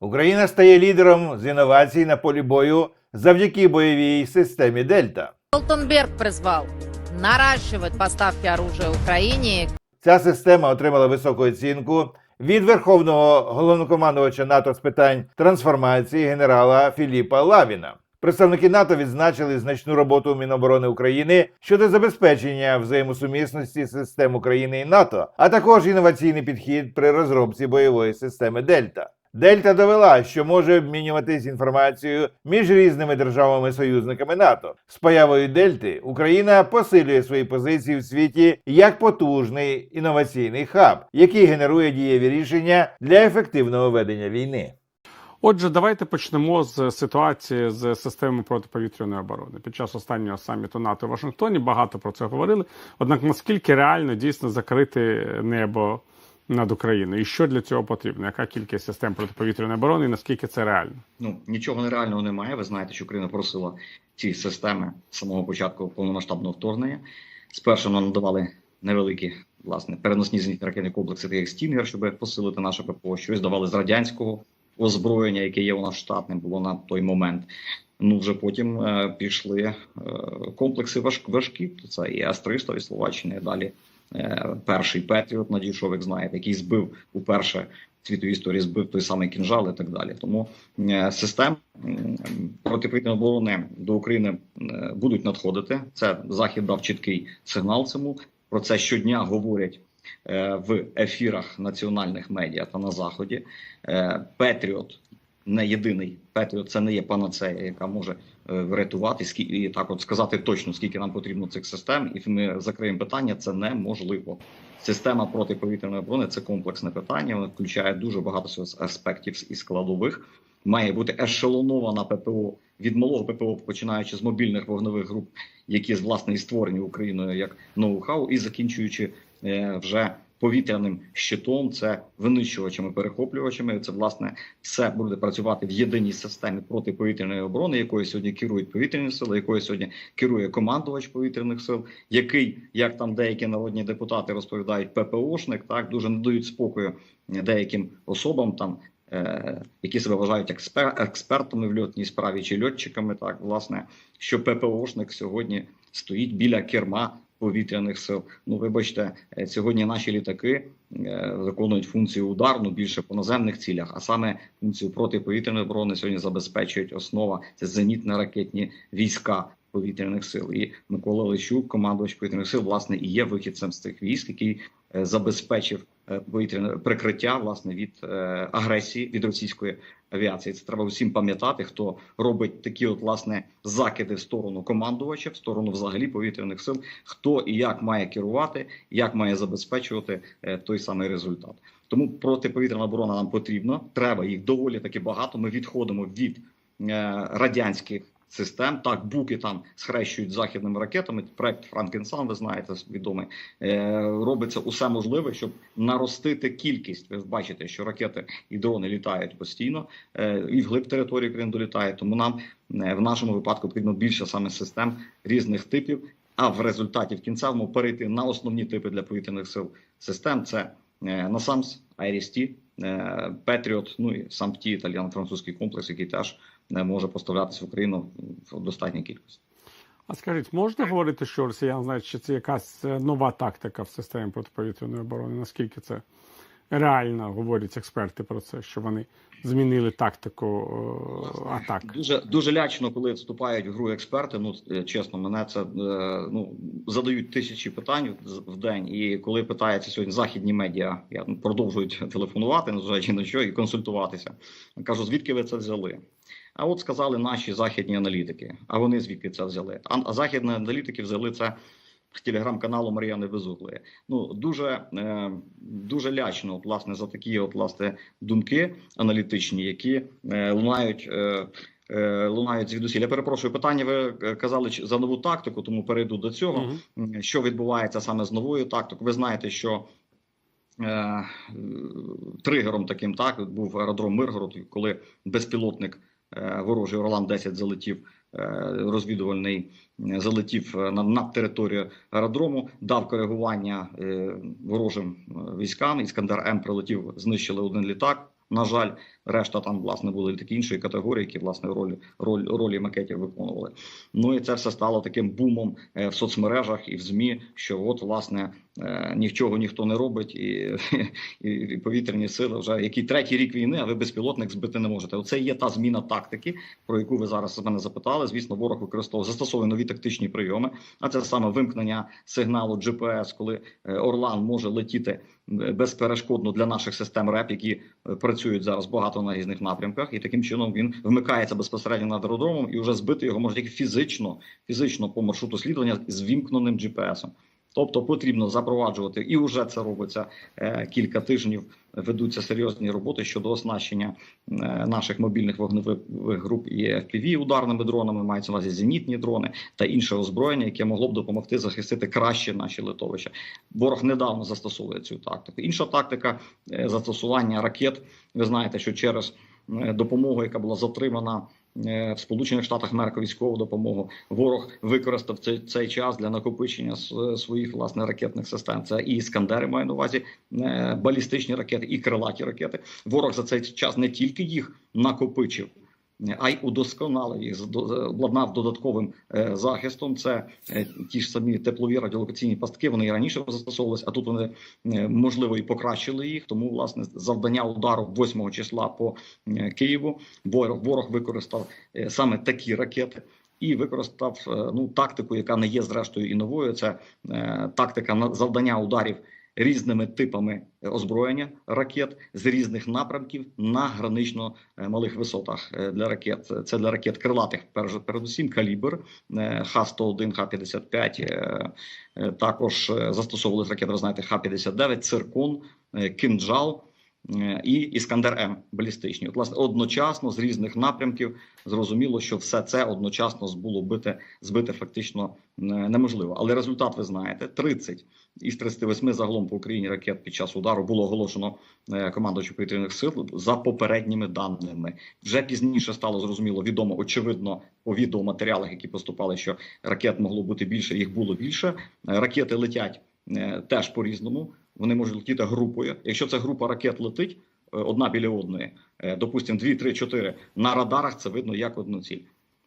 Україна стає лідером з інновацій на полі бою завдяки бойовій системі Дельта. Столтенберг призвал наращивать поставки оружия Украине. Ця система отримала високу оцінку від верховного головнокомандувача НАТО з питань трансформації генерала Філіпа Лавіна. Представники НАТО відзначили значну роботу Міноборони України щодо забезпечення взаємосумісності систем України і НАТО, а також інноваційний підхід при розробці бойової системи Дельта. Дельта довела, що може обмінюватись інформацією між різними державами-союзниками НАТО. З появою Дельти Україна посилює свої позиції в світі як потужний інноваційний хаб, який генерує дієві рішення для ефективного ведення війни. Отже, давайте почнемо з ситуації з системою протиповітряної оборони. Під час останнього саміту НАТО в Вашингтоні багато про це говорили. Однак наскільки реально дійсно закрити небо над Україною, і що для цього потрібно? Яка кількість систем протиповітряної оборони, і наскільки це реально? Ну нічого нереального немає. Ви знаєте, що Україна просила ці системи з самого початку повномасштабного вторгнення. Спершу нам надавали невеликі власне переносні зенітні ракетні комплекси, як Стінгер, щоб посилити наше ППО. Щось давали з радянського озброєння, яке є у нас штатним, було на той момент. Ну вже потім е, пішли е, комплекси важ, важкі. Це і С-300 від Словаччини. і Далі перший Петріот надійшов, як знаєте, який збив уперше в світовій історії збив той самий кінжал і так далі. Тому е, систем м, протиповітряної оборони до України е, будуть надходити. Це захід дав чіткий сигнал цьому. Про це щодня говорять е, в ефірах національних медіа та на заході. Е, Петріот не єдиний Петріот, це не є панацея, яка може е, врятувати скі- і так от сказати точно, скільки нам потрібно цих систем, і ми закриємо питання. Це неможливо. Система протиповітряної оборони це комплексне питання. Воно включає дуже багато аспектів і складових. Має бути ешелонована ППО від малого ППО, починаючи з мобільних вогневих груп, які власне і створені Україною як ноу-хау, і закінчуючи е, вже повітряним щитом, це винищувачами, перехоплювачами. Це власне все буде працювати в єдиній системі протиповітряної оборони, якою сьогодні керують повітряні сили, якою сьогодні керує командувач повітряних сил, який, як там деякі народні депутати розповідають, ППОшник, так дуже не дають спокою деяким особам там. е, Які себе вважають експер- експертами в льотній справі чи льотчиками, так власне, що ППОшник сьогодні стоїть біля керма повітряних сил. Ну, вибачте, е, сьогодні наші літаки е, виконують функцію ударну більше по наземних цілях, а саме функцію протиповітряної оборони сьогодні забезпечують основа це зенітно-ракетні війська повітряних сил. І Микола Лещук, командувач повітряних сил, власне, і є вихідцем з цих військ, який е, забезпечив повітряне прикриття власне від агресії від російської авіації. Це треба усім пам'ятати, хто робить такі от власне закиди в сторону командувача, в сторону взагалі повітряних сил, хто і як має керувати, як має забезпечувати е, той самий результат. Тому протиповітряна оборона нам потрібна. Треба їх доволі таки багато. Ми відходимо від е, радянських. Систем так буки там схрещують західними ракетами. Проект Франкенсан, ви знаєте, відомий е, робиться усе можливе, щоб наростити кількість. Ви бачите, що ракети і дрони літають постійно е, і вглиб території країн долітають. Тому нам е, в нашому випадку потрібно більше саме систем різних типів. А в результаті в кінцевому перейти на основні типи для повітряних сил систем це IRIS-T, е, Patriot, ну і сам ті італіано-французький комплекс, який теж може поставлятися в Україну в достатній кількості. А скажіть, можна говорити, що росіян, знають, чи це якась е, нова тактика в системі протиповітряної оборони? Наскільки це реально говорять експерти про це, що вони змінили тактику е, атак? Дуже дуже лячно, коли вступають в гру експерти. Ну е, чесно, мене це е, ну задають тисячі питань в- день. І коли питаються сьогодні західні медіа, я ну, продовжують телефонувати, незважаючи на що, і консультуватися. Кажу, звідки ви це взяли? А от сказали наші західні аналітики. А вони звідки це взяли? А, а західні аналітики взяли це. Телеграм-каналу Мар'яни Безуглої. Ну дуже е, дуже лячно, от, власне, за такі от власне думки аналітичні, які е, лунають е, лунають звідусіль. Я перепрошую питання. Ви казали за нову тактику, тому перейду до цього. М, Що відбувається саме з новою тактикою? Ви знаєте, що е, тригером таким так був аеродром Миргород, коли безпілотник е, ворожий Орлан 10 залетів. Е, Розвідувальний е, залетів е, на територію аеродрому, дав коригування ворожим військам. Іскандер М прилетів, знищили один літак. На жаль, Решта там власне були такі іншої категорії, які власне ролі роль ролі макетів виконували. Ну і це все стало таким бумом в соцмережах і в змі, що от власне нічого ніхто не робить, і, і, повітряні сили вже який третій рік війни, а ви безпілотник збити не можете. Оце є та зміна тактики, про яку ви зараз мене запитали. Звісно, ворог використовує застосовує нові тактичні прийоми. А це саме вимкнення сигналу GPS, коли е, Орлан може летіти е, безперешкодно для наших систем РЕП, які е, працюють зараз багато на різних напрямках, і таким чином він вмикається безпосередньо над аеродромом, і вже збити його може тільки фізично, фізично по маршруту слідування з вімкненим GPS-ом. Тобто потрібно запроваджувати, і вже це робиться е, кілька тижнів. Ведуться серйозні роботи щодо оснащення е, наших мобільних вогневих груп і FPV ударними дронами, мається на увазі зенітні дрони та інше озброєння, яке могло б допомогти захистити краще наші литовища. Ворог недавно застосовує цю тактику. Інша тактика е, застосування ракет. Ви знаєте, що через допомогу, яка була затримана в Сполучених Штатах Америки, військову допомогу, ворог використав цей, цей час для накопичення своїх власне ракетних систем. Це і іскандери маю на увазі е, балістичні ракети, і крилаті ракети. Ворог за цей час не тільки їх накопичив. Е, А й удосконалив їх, здо- обладнав додатковим е, захистом. Це е, ті ж самі теплові радіолокаційні пастки. Вони і раніше застосовувалися, а тут вони е, можливо і покращили їх. Тому власне завдання удару 8 числа по е, Києву ворог, ворог використав е, саме такі ракети. І використав е, ну тактику, яка не є зрештою і новою. Це е, тактика завдання ударів різними типами озброєння ракет з різних напрямків на гранично е, малих висотах е, для ракет. Це для ракет крилатих, передусім калібр е, Х-101, Х-55. е, е, Також е, застосовували ракети, ви знаєте, Х-59, циркон, е, кинджал. Е, І Іскандер М балістичні. От, власне, одночасно з різних напрямків зрозуміло, що все це одночасно було бити, збити фактично е, неможливо. Але результат ви знаєте: 30 із 38 загалом по Україні ракет під час удару було оголошено е, командувачу повітряних сил за попередніми даними. Вже пізніше стало зрозуміло, відомо очевидно по відеоматеріалах, які поступали, що ракет могло бути більше, їх було більше. Ракети летять теж по різному. Вони можуть летіти групою. Якщо ця група ракет летить е, одна біля одної, е, допустимо, 2, 3, 4, на радарах це видно як одну ціль.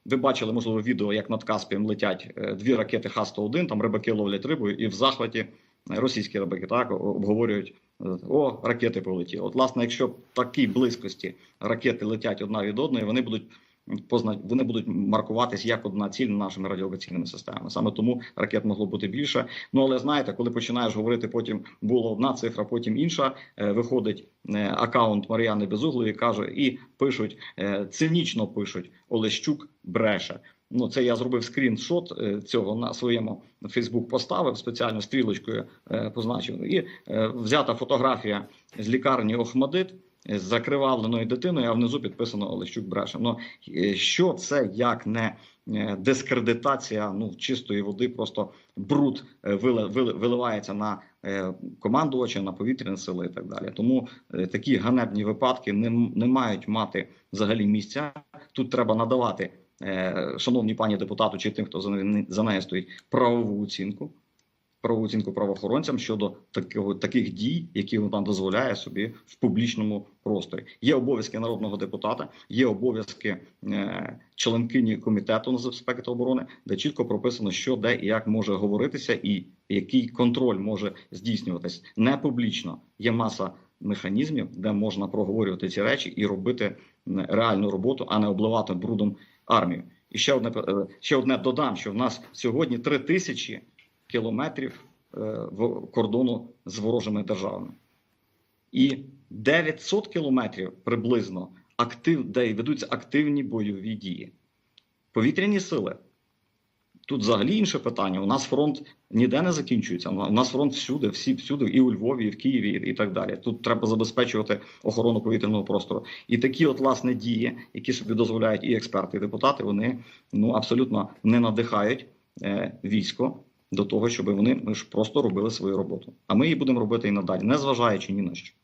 Ви бачили, можливо, відео, як над Каспієм летять е, дві ракети Х-101, там рибаки ловлять рибу, і в захваті російські рибаки так обговорюють: о, ракети полетіли. От, власне, якщо в такій близькості ракети летять одна від одної, вони будуть позна... вони будуть маркуватись як одна ціль нашими радіолокаційними системами. Саме тому ракет могло бути більше. Ну але знаєте, коли починаєш говорити, потім була одна цифра, потім інша. е, Виходить е, акаунт Мар'яни Безуглої, каже, і пишуть е, цинічно пишуть Олещук бреше. Ну, це я зробив скріншот цього на своєму Фейсбук поставив спеціально стрілочкою позначив. І взята фотографія з лікарні Охмадит з закривавленою дитиною, а внизу підписано Олещук бреше. Ну е, що це як не е, дискредитація ну чистої води, просто бруд е, вили- вили- виливається на командувача, на повітряні сили і так далі. Тому такі ганебні випадки не, не мають мати взагалі місця. Тут треба надавати, шановні пані депутату, чи тим, хто за неї, стоїть, правову оцінку. Правову оцінку правоохоронцям щодо такого таких дій, які вона дозволяє собі в публічному просторі. Є обов'язки народного депутата, є обов'язки е, членкині комітету з безпеки та оборони, де чітко прописано, що де і як може говоритися, і який контроль може здійснюватись не публічно. Є маса механізмів, де можна проговорювати ці речі і робити реальну роботу, а не обливати брудом армію. І ще одне е, ще одне додам, що в нас сьогодні три тисячі кілометрів е, кордону з ворожими державами, і 900 кілометрів приблизно актив, де ведуться активні бойові дії. Повітряні сили. Тут взагалі інше питання. У нас фронт ніде не закінчується. У нас фронт всюди, всі всюди, і у Львові, і в Києві, і так далі. Тут треба забезпечувати охорону повітряного простору. І такі, от власне, дії, які собі дозволяють і експерти, і депутати, вони ну абсолютно не надихають е, військо до того, щоб вони ж просто робили свою роботу. А ми її будемо робити і надалі, не зважаючи ні на що.